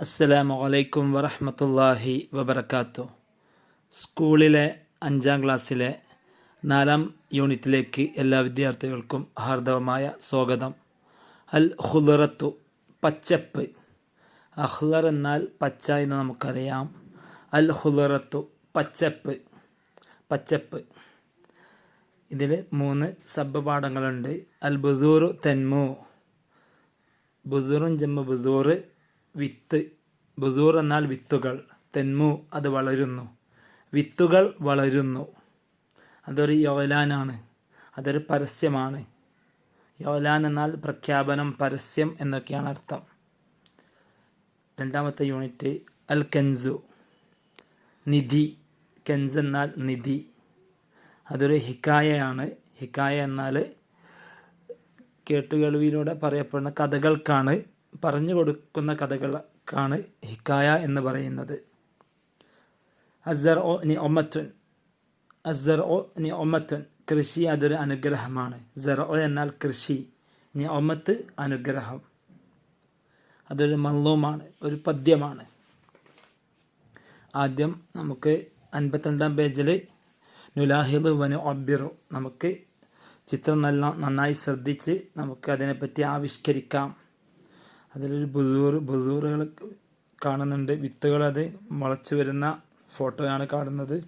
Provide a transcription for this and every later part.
അസ്സലാമു അലൈക്കും വറഹ്മത്തുള്ളാഹി വബർക്കാത്തു സ്കൂളിലെ അഞ്ചാം ക്ലാസ്സിലെ നാലാം യൂണിറ്റിലേക്ക് എല്ലാ വിദ്യാർത്ഥികൾക്കും ഹാർദവമായ സ്വാഗതം. അൽ ഹുലറത്തു പച്ചപ്പ്. അഹ്ലർ എന്നാൽ പച്ച എന്ന് നമുക്കറിയാം. അൽ ഹുലറത്തു പച്ചപ്പ്. പച്ചപ്പ്. ഇതിൽ മൂന്ന് സബ് പാഠങ്ങളുണ്ട്. അൽ ബുദൂറു തെന്മു ബുദൂറും ജമ്മു ബുദൂറ് വിത്ത് ബുദൂർ എന്നാൽ വിത്തുകൾ തെന്മു അത് വളരുന്നു. വിത്തുകൾ വളരുന്നു. അതൊരു യോലാനാണ് അതൊരു പരസ്യമാണ്. യോലാൻ എന്നാൽ പ്രഖ്യാപനം പരസ്യം എന്നൊക്കെയാണ് അർത്ഥം. രണ്ടാമത്തെ യൂണിറ്റ് അൽ കെൻസു. നിധി കെൻസ് എന്നാൽ നിധി. അതൊരു ഹിക്കായയാണ്. ഹിക്കായ എന്നാൽ കേട്ടുകേൾവിയിലൂടെ പറയപ്പെടുന്ന കഥകൾക്കാണ് പറഞ്ഞു കൊടുക്കുന്ന കഥകൾക്കാണ് ഹിക്കായ എന്ന് പറയുന്നത്. അസർ ഒ നി ഒമത്തുൻ. അസർ ഒ നി ഒമത്തുൻ. കൃഷി അതൊരു അനുഗ്രഹമാണ്. സർ ഒ എന്നാൽ കൃഷി. നി ഒമത്ത് അനുഗ്രഹം. അതൊരു മല്ലവുമാണ് ഒരു പദ്യമാണ്. ആദ്യം നമുക്ക് അൻപത്തിരണ്ടാം പേജിൽ നുലാഹിദ് വനു ഒബിറു. നമുക്ക് ചിത്രം നല്ല നന്നായി ശ്രദ്ധിച്ച് നമുക്ക് അതിനെപ്പറ്റി ആവിഷ്കരിക്കാം. അതിലൊരു ബുദൂർ ബുദൂറുകൾ കാണുന്നുണ്ട്. വിത്തുകൾ അത് മുളച്ചു വരുന്ന ഫോട്ടോയാണ് കാണുന്നത്.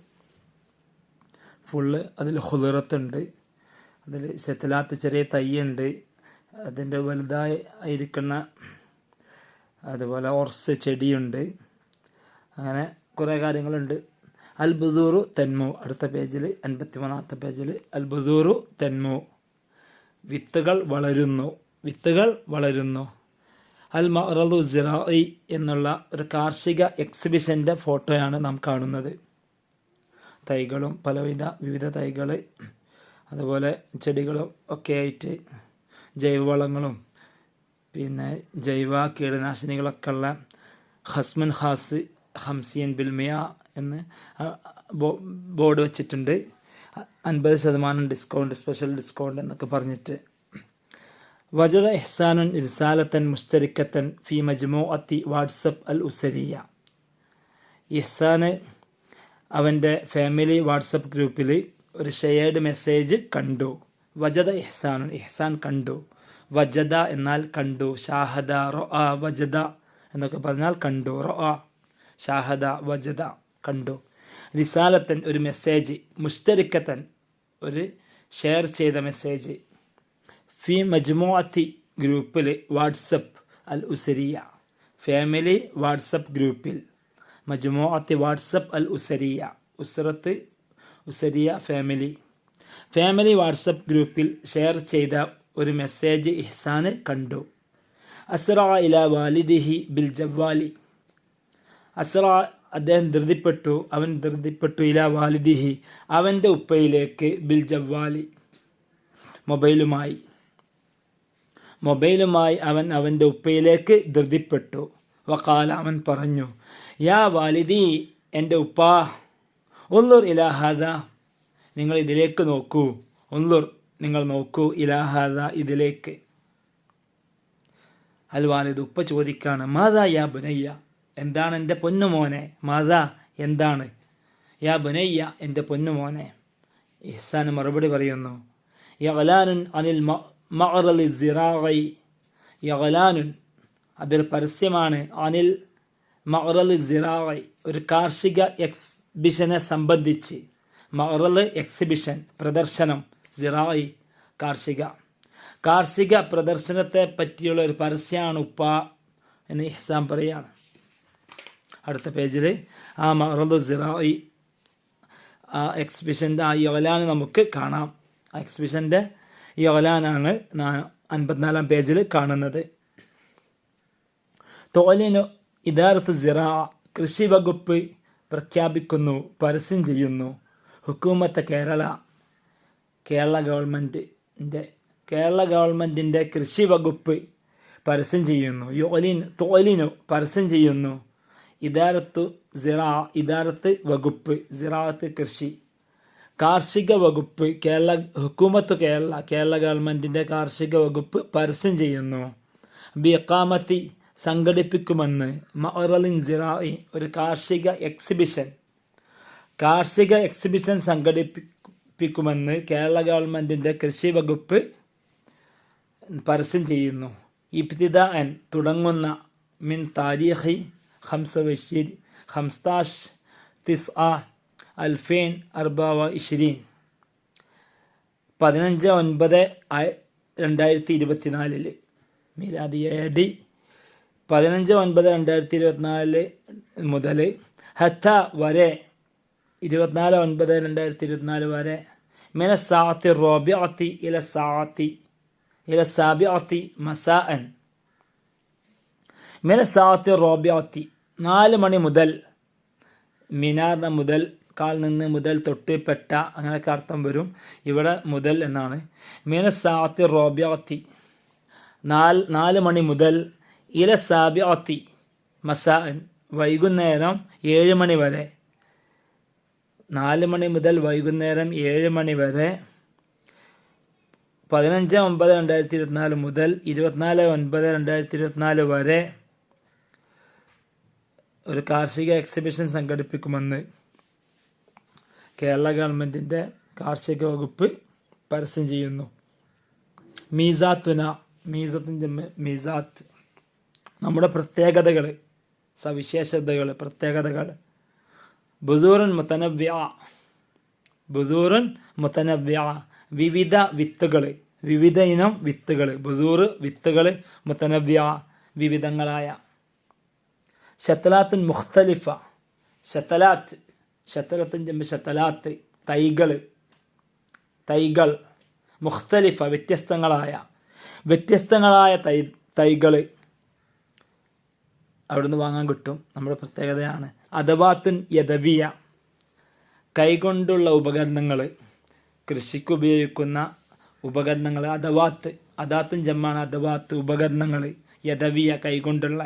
ഫുള്ള് അതിൽ ഹുലിറത്തുണ്ട് അതിൽ ശത്തലാത്ത് ചെറിയ തൈയുണ്ട്. അതിന്റെ വലുതായി ഇരിക്കുന്ന അതുപോലെ ഒറസ് ചെടിയുണ്ട്. അങ്ങനെ കുറേ കാര്യങ്ങളുണ്ട്. അൽ ബുദൂറു തെന്മു. അടുത്ത പേജിൽ അൻപത്തി മൂന്നാമത്തെ പേജിൽ അൽ ബുദൂറു തെന്മു. വിത്തുകൾ വളരുന്നു. വിത്തുകൾ വളരുന്നു. അൽ മറലു സിറായി എന്നുള്ള ഒരു കാർഷിക എക്സിബിഷന്റെ ഫോട്ടോയാണ് നാം കാണുന്നത്. തൈകളും പലവിധ വിവിധ തൈകൾ അതുപോലെ ചെടികളും ഒക്കെ ആയിട്ട് ജൈവവളങ്ങളും പിന്നെ ജൈവ കീടനാശിനികളൊക്കെ ഉള്ള ഹസ്മൻ ഹാസ് ഹംസിയൻ ബിൽമിയ എന്ന് ബോർഡ് വെച്ചിട്ടുണ്ട്. അൻപത് ശതമാനം ഡിസ്കൗണ്ട് സ്പെഷ്യൽ ഡിസ്കൗണ്ട് എന്നൊക്കെ പറഞ്ഞിട്ട് വജദ ഇഹ്സാനുൻ ഇർസാലത്തൻ മുസ്തരിക്കത്തൻ ഫി മജ്മോ അത്തി വാട്സപ്പ് അൽ ഉസരിയ ഇഹ്സാന് അവന്റെ ഫാമിലി വാട്സപ്പ് ഗ്രൂപ്പിൽ ഒരു ഷെയർഡ് മെസ്സേജ് കണ്ടു. വജദ ഇഹ്സാനുൻ ഇഹ്സാൻ കണ്ടു. വജദ എന്നാൽ കണ്ടു. ഷാഹദ റൊ ആ വജദ എന്നൊക്കെ പറഞ്ഞാൽ കണ്ടു. റൊ ആ ഷാഹദ വജദ കണ്ടു. റിസാലത്തൻ ഒരു മെസ്സേജ് മുസ്തരിക്കത്തൻ ഒരു ഷെയർ ചെയ്ത മെസ്സേജ് ഫി മജ്മുഅത്തി ഗ്രൂപ്പിൽ വാട്സപ്പ് അൽ ഉസരിയ. ഫാമിലി വാട്സപ്പ് ഗ്രൂപ്പിൽ. മജ്മുഅത്തി വാട്സപ്പ് അൽ ഉസരിയ. ഉസ്രത്ത് ഉസരിയ ഫാമിലി. ഫാമിലി വാട്സപ്പ് ഗ്രൂപ്പിൽ ഷെയർ ചെയ്ത ഒരു മെസ്സേജ് ഇഹ്സാന് കണ്ടു. അസ്ര ഇല വാലിദിഹി ബിൽ ജവ്വാലി. അസ്ര അദ്ദേഹം ധൃതിപ്പെട്ടു. അവൻ ധൃതിപ്പെട്ടു ഇല വാലിദിഹി. അവന്റെ ഉപ്പയിലേക്ക് ബിൽ ജവ്വാലി മൊബൈലുമായി. മൊബൈലുമായി അവൻ അവന്റെ ഉപ്പയിലേക്ക് ധൃതിപ്പെട്ടു. വക്കാല അവൻ പറഞ്ഞു യാ വാലിദി എന്റെ ഉപ്പാ ഒന്നുർ ഇലാഹാദ നിങ്ങൾ ഇതിലേക്ക് നോക്കൂ. ഒന്നുർ നിങ്ങൾ നോക്കൂ ഇലാഹാദ ഇതിലേക്ക്. അൽ വാലിദ് ഉപ്പ ചോദിക്കാണ് മാതാ യാ ബുനയ്യ എന്താണ് എന്റെ പൊന്നുമോനെ മാതാ എന്താണ്? യാ ബുനയ്യ എന്റെ പൊന്നുമോനെ ഇഹ്സാൻ മറുപടി പറയുന്നു യലാനുൻ അനിൽ മഅറലി സിറാഗൈ യഗലാനുൻ. അതൊരു പരസ്യമാണ് അനിൽ മഅറലി സിറാഗൈ ഒരു കാർഷിക എക്സിബിഷനെ സംബന്ധിച്ച്. മഅറൽ എക്സിബിഷൻ പ്രദർശനം സിറായി കാർഷിക. കാർഷിക പ്രദർശനത്തെ പറ്റിയുള്ള ഒരു പരസ്യമാണ് ഉപ്പ എന്ന് ഇഹ്സാൻ പറയാണ്. അടുത്ത പേജിൽ ആ മഅറലു സിറായി ആ എക്സിബിഷന്റെ ആ യോലാൻ നമുക്ക് കാണാം. ആ എക്സിബിഷന്റെ യോലാനാണ് അൻപത്തിനാലാം പേജിൽ കാണുന്നത്. തോലിനു ഇദാർഫ് സിറ കൃഷി വകുപ്പ് പ്രഖ്യാപിക്കുന്നു പരസ്യം ചെയ്യുന്നു. ഹുക്കൂമത്ത് കേരള കേരള ഗവൺമെന്റിന്റെ കേരള ഗവൺമെന്റിന്റെ കൃഷി വകുപ്പ് പരസ്യം ചെയ്യുന്നു. യോലിൻ തോലിനു പരസ്യം ചെയ്യുന്നു. ഇദാരത്തു സിറാ ഇദാരത്ത് വകുപ്പ് സിറാത്ത് കൃഷി. കാർഷിക വകുപ്പ് കേരള ഹുക്കൂമത്ത് കേരള കേരള ഗവൺമെന്റിന്റെ കാർഷിക വകുപ്പ് പരസ്യം ചെയ്യുന്നു. ബിയക്കാമത്തി സംഘടിപ്പിക്കുമെന്ന് മറലിൻ സിറായി ഒരു കാർഷിക എക്സിബിഷൻ കാർഷിക എക്സിബിഷൻ സംഘടിപ്പിക്കുമെന്ന് കേരള ഗവൺമെന്റിന്റെ കൃഷി വകുപ്പ് പരസ്യം ചെയ്യുന്നു. ഇബ്തിദാൻ തുടങ്ങുന്ന മിൻ താരീഖി ഹംസ ബഷീർ ഹംസ്താഷ് തിസ് ആ അൽഫേൻ അർബാവ ഇഷ്രീൻ. പതിനഞ്ച് ഒൻപത് രണ്ടായിരത്തി ഇരുപത്തിനാലിൽ മീലാദി ഡി പതിനഞ്ച് ഒൻപത് രണ്ടായിരത്തി ഇരുപത്തിനാല് മുതൽ ഹത്ത വരെ ഇരുപത്തിനാല് ഒൻപത് രണ്ടായിരത്തി ഇരുപത്തിനാല് വരെ മിന സാത്തി റോബിഅത്തി ഇല സാത്തി ഇല സാബിഅത്തി മസാഅൻ. മിന സാത്തി റോബിഅത്തി നാല് മണി മുതൽ മിനാർന്ന മുതൽ കാൽ നിന്ന് മുതൽ തൊട്ട് പെട്ട അങ്ങനെയൊക്കെ അർത്ഥം വരും. ഇവിടെ മുതൽ എന്നാണ്. മീന സാത്തി റോബ്യാത്തി. നാല് നാല് മണി മുതൽ ഇല സാബിഅത്തി മസാഅൻ വൈകുന്നേരം ഏഴ് മണി വരെ. നാല് മണി മുതൽ വൈകുന്നേരം ഏഴ് മണി വരെ. പതിനഞ്ച് ഒമ്പത് രണ്ടായിരത്തി ഇരുപത്തിനാല് മുതൽ ഇരുപത്തിനാല് ഒൻപത് രണ്ടായിരത്തി ഇരുപത്തിനാല് വരെ ഒരു കാർഷിക എക്സിബിഷൻ സംഘടിപ്പിക്കുമെന്ന്. കേരള ഗവൺമെന്റിന്റെ കാർഷിക വകുപ്പ് പരസ്യം ചെയ്യുന്നു. മീസാത്തുന മീസത്തിന്റെ മീസാത്ത്. നമ്മുടെ പ്രത്യേകതകൾ സവിശേഷതകൾ പ്രത്യേകതകൾ. ബുദൂറൻ മുത്തനവ്യ ബുദൂറൻ മുത്തനവ്യ വിവിധ വിത്തുകൾ വിവിധ ഇനം വിത്തുകൾ. ബുദൂർ വിത്തുകൾ മുത്തനവ്യ വിവിധങ്ങളായ. ശത്തലാത്തുൻ മുഖ്തലിഫ ഷത്തലാത്ത് ഷത്തലത്തിൻ ജമ്പ് ശത്തലാത്ത് തൈകൾ തൈകൾ മുഖ്തലിഫ വ്യത്യസ്തങ്ങളായ വ്യത്യസ്തങ്ങളായ തൈ തൈകൾ അവിടുന്ന് വാങ്ങാൻ കിട്ടും. നമ്മുടെ പ്രത്യേകതയാണ് അഥവാത്തുൻ യദവിയ കൈകൊണ്ടുള്ള ഉപകരണങ്ങൾ കൃഷിക്ക് ഉപയോഗിക്കുന്ന ഉപകരണങ്ങൾ അഥവാത്ത് അദാത്തും ജമ്മാണ് അഥവാത്ത് ഉപകരണങ്ങൾ യഥവിയ കൈകൊണ്ടുള്ള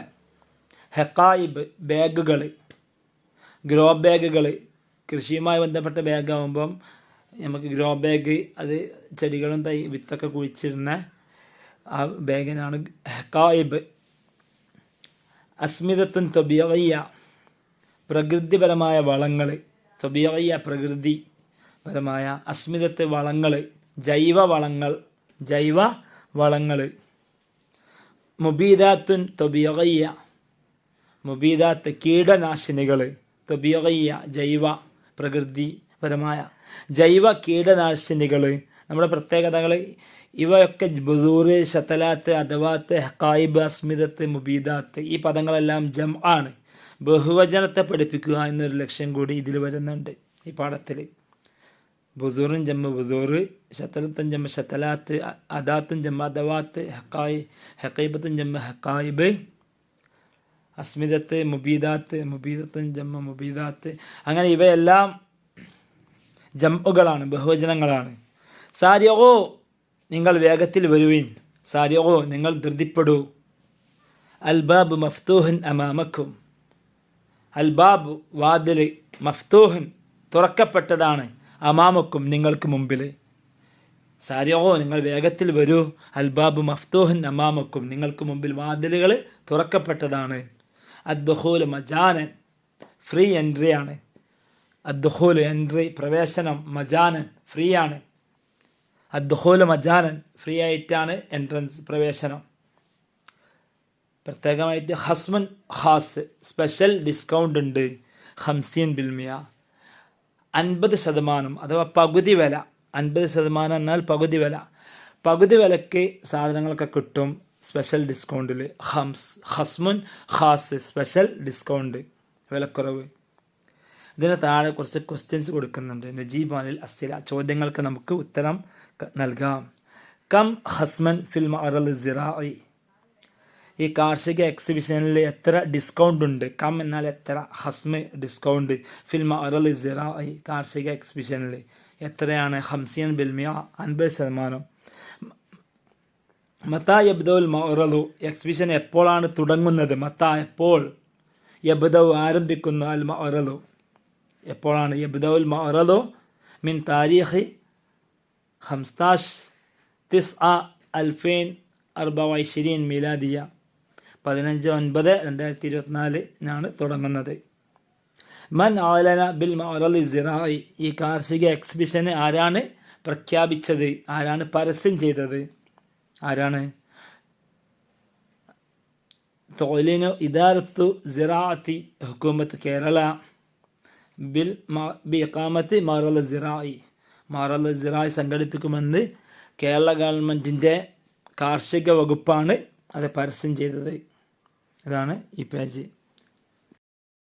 ഹെക്കായിബ് ബാഗുകൾ ഗ്രോ ബാഗുകൾ കൃഷിയുമായി ബന്ധപ്പെട്ട ബാഗാകുമ്പം നമുക്ക് ഗ്രോ ബാഗ് അത് ചെടികളും തൈ വിത്തൊക്കെ കുഴിച്ചിരുന്ന ആ ബാഗിനാണ് ഹെക്കായിബ് അസ്മിതത്വം തൊബിയവയ്യ പ്രകൃതിപരമായ വളങ്ങൾ. തൊബിയയ്യ പ്രകൃതിപരമായ അസ്മിതത്വ വളങ്ങൾ. ജൈവ വളങ്ങൾ ജൈവ വളങ്ങൾ. മുബീദാത്തുൻ തൊബിയവയ്യ മുബീദാത്ത് കീടനാശിനികൾ. തൊബിയവയ്യ ജൈവ പ്രകൃതിപരമായ ജൈവ കീടനാശിനികൾ നമ്മുടെ പ്രത്യേകതകൾ ഇവയൊക്കെ ബുദൂറ് ഷത്തലാത്ത് അഥവാത്ത് ഹക്കായിബ് അസ്മിതത്ത് മുബീദാത്ത് ഈ പദങ്ങളെല്ലാം ജം ആണ്. ബഹുവചനത്തെ പഠിപ്പിക്കുക എന്നൊരു ലക്ഷ്യം കൂടി ഇതിൽ വരുന്നുണ്ട് ഈ പാഠത്തിൽ ബുദൂറും ജമ്മ ബുദൂറ് ഷത്തലത്തും ജമ്മ ഷത്തലാത്ത് അദാത്തും ജമ്മ അദവാത്ത് ഹക്കായി ഹക്കൈബത്തും ജമ്മ ഹക്കായിബ് അസ്മിതത്ത് മുബീദാത്ത് മുബീദത്തും ജമ്മ മുബീദാത്ത്. അങ്ങനെ ഇവയെല്ലാം ജംഉകളാണ് ബഹുവചനങ്ങളാണ്. സാരിയോ നിങ്ങൾ വേഗത്തിൽ വരുവിൻ. സാരിയോ നിങ്ങൾ ധൃതിപ്പെടൂ. അൽബാബ് മഫ്തൂഹൻ അമാമക്കും. അൽബാബ് വാതിൽ മഫ്തൂഹൻ തുറക്കപ്പെട്ടതാണ് അമാമക്കും നിങ്ങൾക്ക് മുമ്പിൽ. സാരിയോ നിങ്ങൾ വേഗത്തിൽ വരൂ. അൽബാബ് മഫ്തൂഹൻ അമാമക്കും നിങ്ങൾക്ക് മുമ്പിൽ വാതിലുകൾ തുറക്കപ്പെട്ടതാണ്. അദ്ദുഹൂൽ മജാനൻ. ഫ്രീ എൻട്രി ആണ്. അദ്ദുഹൂൽ എൻട്രി പ്രവേശനം മജാനൻ ഫ്രീ ആണ്. അദ്ദുഹൂൽ മജാനൻ ഫ്രീ ആയിട്ടാണ് എൻട്രൻസ് പ്രവേശനം. പ്രത്യേകമായിട്ട് ഹസ്മൻ ഹാസ് സ്പെഷ്യൽ ഡിസ്കൗണ്ട് ഉണ്ട്. ഹംസീൻ ബിൽമിയ. അൻപത് ശതമാനം അഥവാ പകുതി വില. അൻപത് ശതമാനം എന്നാൽ പകുതി വില. പകുതി വിലക്ക് സാധനങ്ങളൊക്കെ കിട്ടും. സ്പെഷ്യൽ ഡിസ്കൗണ്ടിൽ ഹംസ് ഹസ്മുൻ ഖാസ് സ്പെഷ്യൽ ഡിസ്കൗണ്ട് വിലക്കുറവ്. ഇതിന് താഴെ കുറച്ച് ക്വസ്റ്റ്യൻസ് കൊടുക്കുന്നുണ്ട്. നജീബ് അനിൽ അസ്ഥിര ചോദ്യങ്ങൾക്ക് നമുക്ക് ഉത്തരം നൽകാം. കം ഹസ്മൻ ഫിൽ മറൽ സിറായി ഈ കാർഷിക എക്സിബിഷനിൽ എത്ര ഡിസ്കൗണ്ട് ഉണ്ട്? കം എന്നാൽ എത്ര ഹസ്മ ഡിസ്കൗണ്ട് ഫിൽ മറൽ സിറായി കാർഷിക എക്സിബിഷനിൽ എത്രയാണ്? ഹംസിയൻ ബിൽമിയ അൻപത് ശതമാനം. മത്താ യബ്ദുൽ മൗറലു എക്സിബിഷൻ എപ്പോഴാണ് തുടങ്ങുന്നത്? മത്ത എപ്പോൾ യബ്ദവ് ആരംഭിക്കുന്നു അൽ മൗറലു? എപ്പോഴാണ് യബ്ദുൽ മൗറലു? മിൻ താരീഖ് ഹംസ്താഷ് തിസ് അ അൽഫൈൻ അർബ വൈശിരീൻ മീലാദിയ പതിനഞ്ച് ഒൻപത് രണ്ടായിരത്തി ഇരുപത്തിനാലിനാണ് തുടങ്ങുന്നത്. മൻ ആലന ബിൽ മൗറലി സിറായി ഈ കാർഷിക എക്സിബിഷന് ആരാണ് പ്രഖ്യാപിച്ചത്? ആരാണ് പരസ്യം ചെയ്തത്? ആരാണ്? തൊഴിലിനു ഇദാരത്തു സിറാത്തി ഹുക്കൂമത്ത് കേരള ബിൽ ബി എക്കാമത്ത് മാറുള്ള സിറായി. മറൽ സിറായി സംഘടിപ്പിക്കുമെന്ന് കേരള ഗവൺമെന്റിന്റെ കാർഷിക വകുപ്പാണ് അത് പരസ്യം ചെയ്തത്. ഇതാണ് ഈ പേജ്.